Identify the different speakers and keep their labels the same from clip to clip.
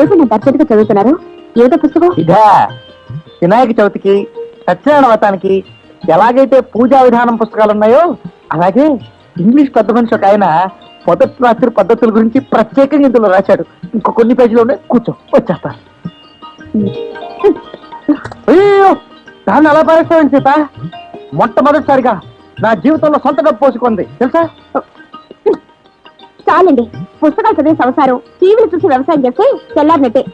Speaker 1: ఏమిటి అంత చదువుతున్నారు? ఏదో పుస్తకం?
Speaker 2: ఇదా వినాయక చవితికి సత్యనారాయణ వ్రతానికి ఎలాగైతే పూజా విధానం పుస్తకాలు ఉన్నాయో అలాగే ఇంగ్లీష్ పెద్ద మనిషి ఒక ఆయన మొదటి రాత్రి పద్ధతుల గురించి ప్రత్యేకంగా ఇందులో రాశాడు. ఇంకో కొన్ని పేజీలు ఉన్నాయి కూర్చో వచ్చేస్తా. అయ్యో దాన్ని అలా పారేస్తామని సీత మొట్టమొదటిసారిగా నా జీవితంలో సొంత డబ్బు పోసుకుంది తెలుసా?
Speaker 1: చాలండి. పుస్తకాలు చదివే సంసారం టీవీలు చూసి వ్యవసాయం చేస్తే తెల్లారినట్టే.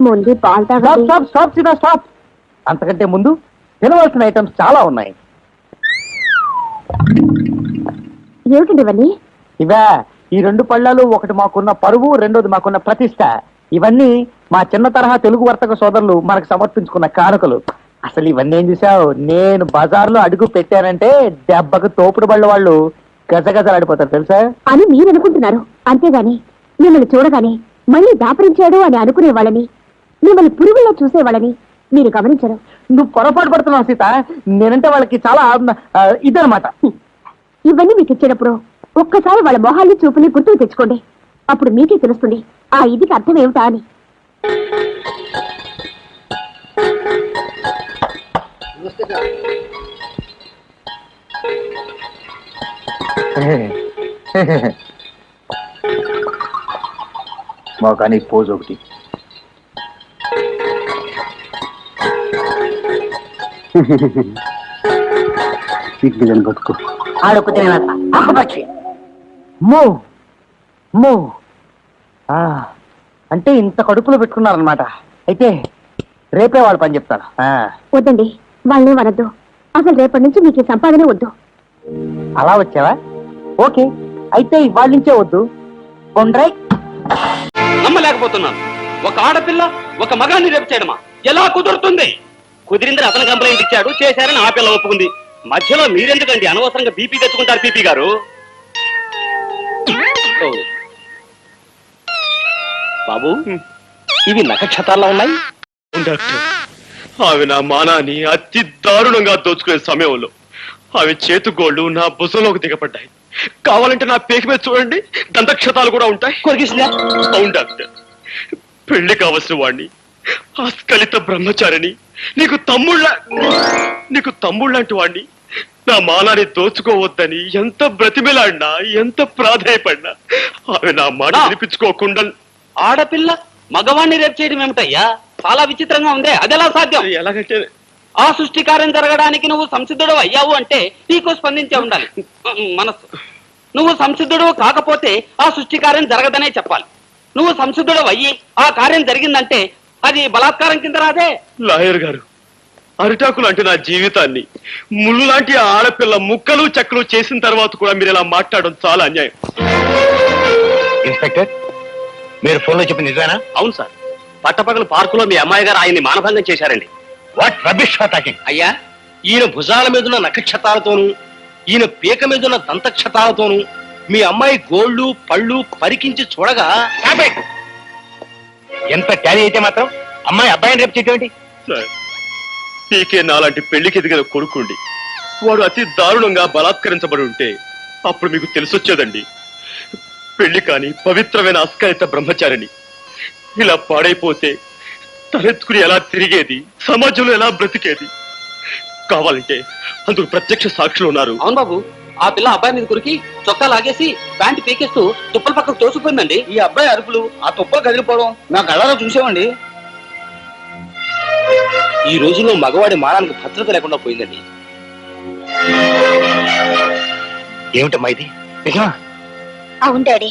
Speaker 1: ముందు పాలు
Speaker 2: స్టాప్
Speaker 1: తాగండి.
Speaker 2: Stop stop Sita stop. అంతకంటే ముందు తినవలసిన ఐటమ్స్ చాలా ఉన్నాయి.
Speaker 1: ఏమిటండి ఇవన్నీ?
Speaker 2: ఇవే ఈ రెండు పళ్ళాలు ఒకటి మాకున్న పరువు రెండోది మాకున్న ప్రతిష్ట. ఇవన్నీ మా చిన్న తరహా తెలుగు వర్తక సోదరులు మనకు సమర్పించుకున్న కానుకలు. అసలు ఇవన్నీ ఏం చూసావు నేను బజార్లో అడుగు పెట్టానంటే దెబ్బకు తోపుడు బళ్ళ వాళ్ళు గజగజలాడిపోతారు తెలుసా?
Speaker 1: అని మీరు అనుకుంటున్నారు అంతేగాని మిమ్మల్ని చూడగానే మళ్ళీ దాపరించాడు అని అనుకునే వాళ్ళని మిమ్మల్ని పురుగుల్లో చూసేవాళ్ళని మీరు గమనించరు.
Speaker 2: నువ్వు పొరపాటు పడుతున్నావు సీత. నేనంటే వాళ్ళకి చాలా ఆ, ఇదనమాట
Speaker 1: ఇవన్నీ మీకు ఇచ్చేటప్పుడు ఒక్కసారి వాళ్ళ మొహాల్ని చూపుని గుర్తుకు తెచ్చుకోండి. అప్పుడు మీకే తెలుస్తుంది ఆ ఇదికి అర్థం ఏమిటా అని.
Speaker 2: మాకు పోజ్ ఒకటి.
Speaker 3: సిగ్గులను పట్టుకో.
Speaker 2: ఆడొక్క ఆకుపక్షి మో మో ఆ, అంటే ఇంత కడుపులో పెట్టుకున్నారనమాట అయితే రేపే వాడు పని చెప్తాను. ఆ,
Speaker 1: వద్దండి వాళ్ళని వనద్దు అసలు రేపటి నుంచి మీకు సంపాదన వద్దు.
Speaker 2: అలా వచ్చావా? ఓకే. అయితే ఇవాళ నుంచే వద్దు. కొండ్రై
Speaker 4: నమ్మలేకపోతున్నాను. ఒక ఆడపిల్ల ఒక మగాన్ని రేపు చేయడమా? ఎలా కుదురుతుంది? కుదిరిందని అతను కంప్లైంట్ ఇచ్చాడు చేశారని ఆ పిల్ల ఒప్పుకుంది. మధ్యలో మీరెందుకండి? అనవసరంగా బీపీ తెచ్చుకుంటారు పీపీ గారు. బాబు ఇవి నక్షత్రాల్లో ఉన్నాయి?
Speaker 5: డాక్టర్ ఆమె నా మానాన్ని అతి దారుణంగా దోచుకునే సమయంలో. ఆమె చేతుగోళ్ళు నా భుజంలోకి దిగబడ్డాయి. కావాలంటే నా పేక మీద చూడండి. దంతక్షతాలు కూడా ఉంటాయి.
Speaker 4: కొరికిసిందా
Speaker 5: అవును డాక్టర్. పెళ్ళి కావలసిన వాణ్ణి ఆస్కలిత బ్రహ్మచారిని నీకు తమ్ముళ్ళ నీకు తమ్ముళ్ళంటి వాణ్ణి నా మానాన్ని దోచుకోవద్దని ఎంత బ్రతిమిలాడినా ఎంత ప్రాధాయపడినా ఆమె నా మాట వినిపించుకోకుండా
Speaker 4: ఆడపిల్ల మగవాణ్ణి రేపు చేయడం ఏమిటయ్యా? చాలా విచిత్రంగా ఉందే. అదెలా సాధ్యం?
Speaker 5: ఎలాగంటే
Speaker 4: ఆ సృష్టి కార్యం జరగడానికి నువ్వు సంసిద్ధుడు అయ్యావు అంటే నీకు స్పందించే ఉండాలి. మనస్సు. నువ్వు సంసిద్ధుడు కాకపోతే ఆ సృష్టి కార్యం జరగదనే చెప్పాలి. నువ్వు సంసిద్ధుడు అయ్యి ఆ కార్యం జరిగిందంటే అది బలాత్కారం కింద రాదే.
Speaker 5: లాయర్ గారు అరిటాకు లాంటి నా జీవితాన్ని. ముళ్ళు లాంటి ఆడపిల్ల ముక్కలు చెక్కలు చేసిన తర్వాత కూడా మీరు ఇలా మాట్లాడడం చాలా అన్యాయం.
Speaker 6: ఇన్స్పెక్టర్ మీరు ఫోన్లో చెప్పిన నిజమేనా?
Speaker 4: అవును సార్. పట్టపగలు పార్కులో మీ అమ్మాయి గారు ఆయన్ని మానభంగం చేశారండి.
Speaker 6: వాట్ రబిష్ టాకింగ్
Speaker 4: అయ్యా ఈయన భుజాల మీదున్న నక్షత్రాలతోనూ ఈయన పీక మీదున్న దంతక్షతాలతోనూ మీ అమ్మాయి గోళ్ళు పళ్ళు పరికించి చూడగా
Speaker 6: ఎంత ట్యాలీ అయితే మాత్రం అమ్మాయి అబ్బాయిని రేపు
Speaker 5: సార్ పీకే నాలాంటి పెళ్ళికి ఎదిగిన కొడుకుండి వాడు అతి దారుణంగా బలాత్కరించబడి ఉంటే అప్పుడు మీకు తెలిసొచ్చేదండి. పెళ్ళి కాని పవిత్రమైన అస్కరిత బ్రహ్మచారిని ఇలా పాడైపోతే తలెత్తుకుని ఎలా తిరిగేది? సమాజంలో ఎలా బ్రతికేది? కావాలంటే అందుకు ప్రత్యక్ష సాక్షులు ఉన్నారు.
Speaker 4: అవును బాబు ఆ పిల్ల అబ్బాయి మీద కొరికి చొక్కా లాగేసి ప్యాంట్ పీకేస్తూ తుప్పల పక్కకు తోసిపోయిందండి.
Speaker 3: ఈ అబ్బాయి అరుపులు ఆ తుప్పలు కదిలిపోవడం నా కళ్ళలో చూసామండి
Speaker 4: ఈ రోజుల్లో మగవాడి మానానికి భద్రత లేకుండా పోయిందండి.
Speaker 6: ఏమిటమ్మా ఇది? నిజమా?
Speaker 1: అవును డాడీ.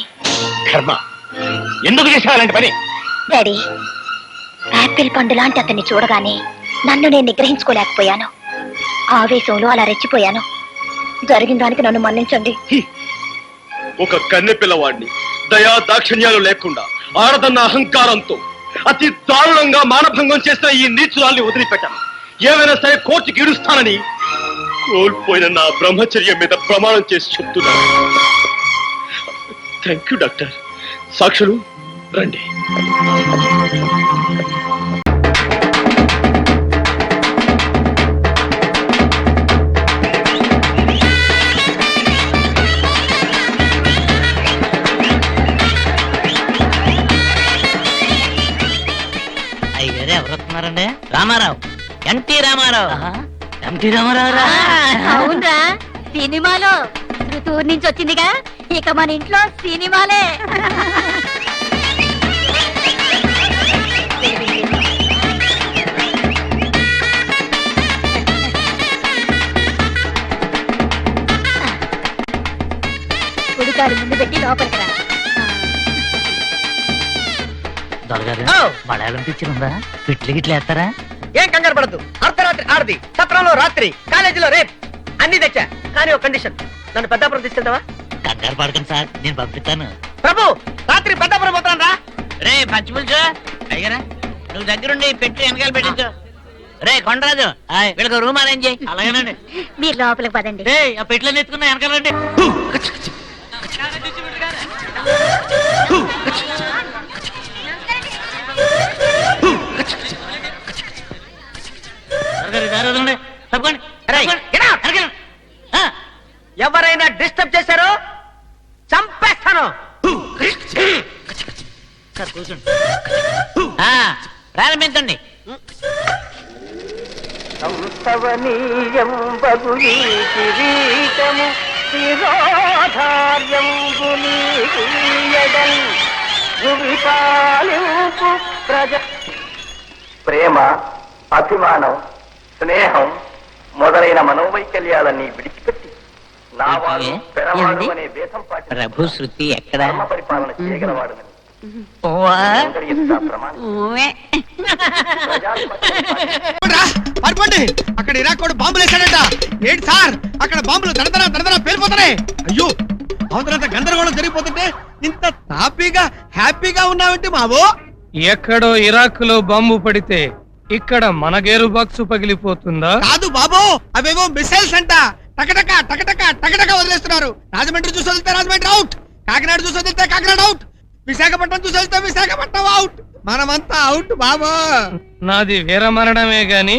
Speaker 6: కర్మ. ఎందుకు చేసావు అలాంటి పని?
Speaker 1: డాడీ యాపిల్ పండు లాంటి అతన్ని చూడగానే నన్ను నేను నిగ్రహించుకోలేకపోయాను. ఆవేశంలో అలా రెచ్చిపోయాను. జరిగిన దానికి నన్ను మన్నించండి.
Speaker 5: ఒక కన్నె పిల్లవాడిని దయా దాక్షిణ్యాలు లేకుండా ఆడదన్న అహంకారంతో అతి దారుణంగా మానభంగం చేసిన ఈ నీచురాల్ని వదిలిపెట్టాను. ఏమైనా సరే కోర్టుకి ఇడుస్తానని కోల్పోయిన నా బ్రహ్మచర్యం మీద ప్రమాణం చేసి చెప్తున్నాను థ్యాంక్ యూ డాక్టర్. సాక్షులు రండి.
Speaker 7: ఎవరండి Ramarao. N T Ramarao. N T Ramarao
Speaker 8: అవునరా. సినిమాలో ఋతువు నుంచి వచ్చిందిగా. ఇక మన ఇంట్లో సినిమాలే. కుడికారు ముందు పెట్టి లోపలికి రా.
Speaker 7: దొరగారు మలయాళం పిక్చర్ ఉందా పిట్లు గిట్లు వేస్తారా?
Speaker 9: ఏం కంగారు పడద్దు. అర్ధరాత్రి ఆడది సత్రంలో రాత్రి కాలేజీలో రేప్. అన్ని తెచ్చా కానీ ఒక కండిషన్ నన్ను పెద్దాపురం తీసుకెళ్తావా?
Speaker 7: కంగారు పడకండి సార్ నేను పంపిస్తాను.
Speaker 9: ప్రభు రాత్రి పెద్దాపురం పోతాను రా
Speaker 7: రే పచ్చిపులుసు అయ్యారా నువ్వు దగ్గరుండి పెట్టి వెనకాల పెట్టించు. రే కొండరాజు వీళ్ళకి రూమ్ అరేంజ్ చేయి. అలాగేనండి.
Speaker 8: మీరు లోపలికి పదండి.
Speaker 7: రే ఆ పెట్లను ఎత్తుకున్నా వెనకాలండి సార్ కూర్చోండి ఆ, ప్రారంభించండి
Speaker 10: ప్రేమ అభిమానం స్నేహం మొదలైన మనోవైకల్యాలన్నీ విడిచిపెట్టి నా
Speaker 7: ఏ?
Speaker 10: పెరవాడు? అనే భేదం పాటించి
Speaker 7: ప్రభు శృతి ఎక్కడ
Speaker 10: ధర్మ పరిపాలన చేయగలవాడని
Speaker 11: పారిపోండి అక్కడ ఇరాక్ వాడు బాంబులు వేశాడంట. ఏంటి సార్? అక్కడ బాంబులు దడదర దడదర పేలిపోతున్నాయి. అయ్యో అవతలంత గందరగోళం జరిగిపోతుంటే ఇంత హ్యాపీగా హ్యాపీగా ఉన్నావంటే మావో
Speaker 12: ఎక్కడో ఇరాక్లో బాంబు పడితే ఇక్కడ మన గేరు బాక్స్ పగిలిపోతుందా?
Speaker 11: కాదు బాబు అవేవో మిసైల్స్ అంట. టకటక టకటక టకటక వదిలేస్తున్నారు. రాజమండ్రి చూసి వదిలితే రాజమండ్రి అవుట్ కాకినాడ చూసి వదిలితే కాకినాడ అవుట్ విశాఖపట్నం చూసి విశాఖపట్నం అవుట్ మనమంతా అవుట్ బాబు.
Speaker 12: నాది వీర మరణమే గాని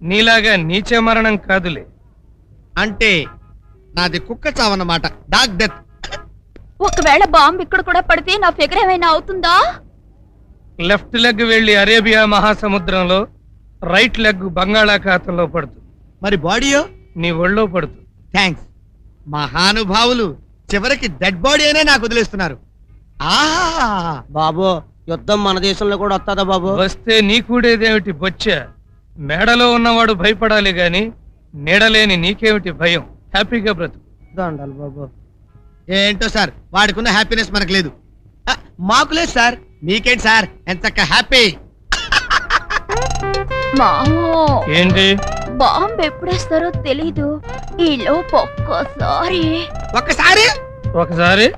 Speaker 12: నీలాగా నీచ మరణం కాదులే.
Speaker 11: అంటే నాది కుక్క చావన్నమాట డాగ్ డెత్
Speaker 8: ఒకవేళ బాంబు ఇక్కడ కూడా పడితే నా ఫిగర్ ఏమైనా అవుతుందా?
Speaker 12: లెఫ్ట్ లెగ్ వెళ్ళి అరేబియా మహాసముద్రంలో రైట్ లెగ్ బంగాళాఖాతంలో పడుతుంది.
Speaker 11: మరి బాడీయో
Speaker 12: నీ ఒళ్ళో పడుతుంది.
Speaker 11: థ్యాంక్స్ మహానుభావులు చివరికి డెడ్ బాడీ అయినా నాకు వదిలేస్తున్నారు. బాబు యుద్ధం మన దేశంలో కూడా వస్తుందా బాబు?
Speaker 12: వస్తే నీ కూడేదేమిటి బొచ్చ? మేడలో ఉన్నవాడు భయపడాలి గాని నీడలేని నీకేమిటి భయం? హ్యాపీగా
Speaker 11: దండాలి బాబు. ఏంటో సార్ వాడికున్న హ్యాపీనెస్ మనకు లేదు. ఆ, మాకు లేదు సార్ మీకేంటి సార్ ఎంత హ్యాపీ?
Speaker 8: మామో
Speaker 12: ఏంటి?
Speaker 8: బాంబు ఎప్పుడేస్తారో తెలీదు. ఈలోపు ఒక్కసారి.
Speaker 11: ఒక్కసారి?
Speaker 12: ఒకసారి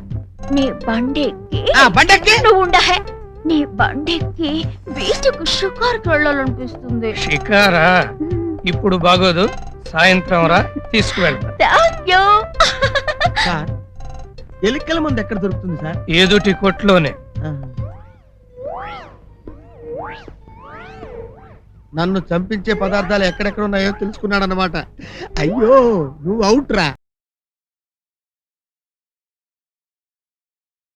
Speaker 8: నీ బండెక్కి
Speaker 11: ఆ బండెక్కి.
Speaker 8: నువ్వు ఉండహే. నీ బండెక్కి బీచ్కు షికార్కి వెళ్ళాలనిపిస్తుంది.
Speaker 12: షికారా? ఇప్పుడు బాగోదు. సాయంత్రం రా తీసుకువెళ్తా.
Speaker 8: Thank you.
Speaker 11: సార్ ఎలికల మంది ఎక్కడ దొరుకుతుంది సార్?
Speaker 12: ఏదుటి కొట్లోనే.
Speaker 11: నన్ను చంపించే పదార్థాలు ఎక్కడెక్కడ ఉన్నాయో తెలుసుకున్నాడు అనమాట అయ్యో నువ్వు అవుట్ రా